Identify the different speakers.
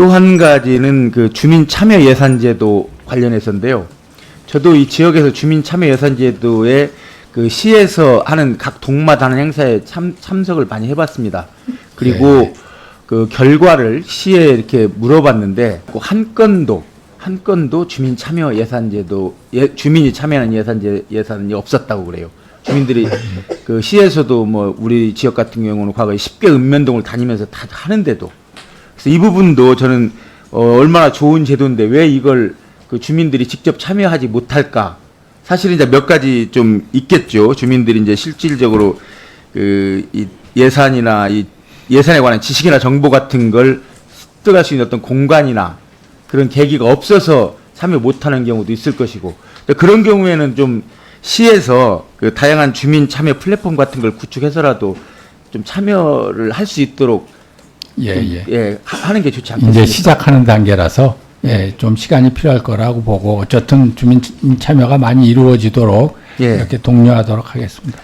Speaker 1: 또 한 가지는 그 주민 참여 예산제도 관련해서인데요. 저도 이 지역에서 주민 참여 예산제도에 그 시에서 하는 각 동마다 하는 행사에 참, 참석을 많이 해봤습니다. 그리고
Speaker 2: 네.
Speaker 1: 그 결과를 시에 이렇게 물어봤는데 그한 건도 한 건도 주민 참여 예산제도 예, 주민이 참여하는 예산제 예산이 없었다고 그래요. 주민들이 그 시에서도 뭐 우리 지역 같은 경우는 과거에 10개 읍면동을 다니면서 다 하는데도 그래서 이 부분도 저는 어, 얼마나 좋은 제도인데 왜 이걸 그 주민들이 직접 참여하지 못할까? 사실은 이제 몇 가지 좀 있겠죠. 주민들이 이제 실질적으로 그 이 예산이나 이 예산에 관한 지식이나 정보 같은 걸 습득할 수 있는 어떤 공간이나 그런 계기가 없어서 참여 못하는 경우도 있을 것이고 그런 경우에는 좀 시에서 그 다양한 주민 참여 플랫폼 같은 걸 구축해서라도 좀 참여를 할 수 있도록
Speaker 2: 예,
Speaker 1: 좀,
Speaker 2: 예.
Speaker 1: 예, 하- 하는 게 좋지 않겠습니까?
Speaker 2: 이제 시작하는 단계라서 예, 좀 시간이 필요할 거라고 보고 어쨌든 주민 참여가 많이 이루어지도록
Speaker 1: 예.
Speaker 2: 이렇게 독려하도록 하겠습니다.